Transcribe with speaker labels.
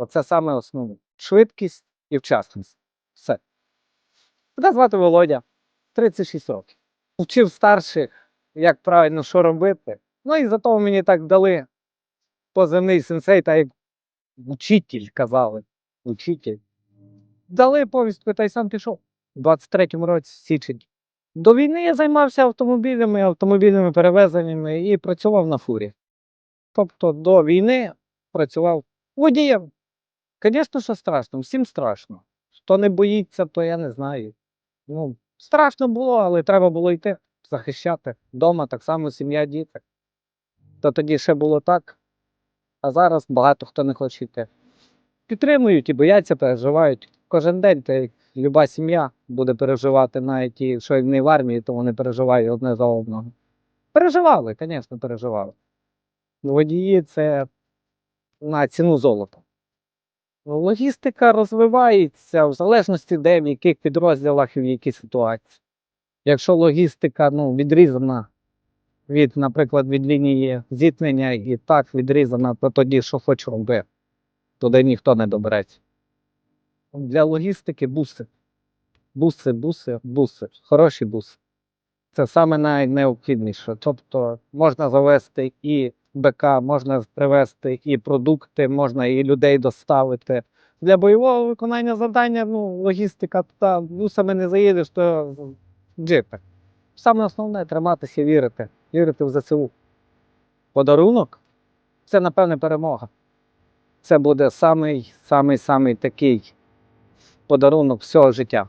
Speaker 1: Оце саме основне. Швидкість і вчасність. Все. Мене звати Володя, 36 років. Вчив старших, як правильно що робити. Ну і зато мені так дали позивний сенсей, та як учитель казали. Учитель. Дали повістку та й сам пішов. У 23-му році січень. До війни я займався автомобілями, автомобільними перевезеннями і працював на фурі. Тобто до війни працював водієм. Звісно, що страшно, всім страшно. Хто не боїться, то я не знаю. Ну, страшно було, але треба було йти, захищати. Дома так само сім'я, діти. То тоді ще було так. А зараз багато хто не хоче йти. Підтримують і бояться, переживають. Кожен день, як люба сім'я буде переживати, навіть ті, що не в армії, то вони переживають одне за одного. Переживали, звісно, переживали. Водії це на ціну золота. Логістика розвивається в залежності, де в яких підрозділах і в якій ситуації. Якщо логістика ну, відрізана від, наприклад, від лінії зіткнення і так відрізана, то тоді що хоч роби, туди ніхто не добереться. Для логістики буси. Буси, буси, буси. Хороші буси. Це саме найнеобхідніше. Тобто можна завести і БК, можна привезти і продукти, можна і людей доставити. Для бойового виконання завдання, ну, логістика, та бусами не заїдеш, то джипи. Саме основне триматися вірити. Вірити в ЗСУ. Подарунок це, напевне, перемога. Це буде самий, самий, самий такий подарунок всього життя.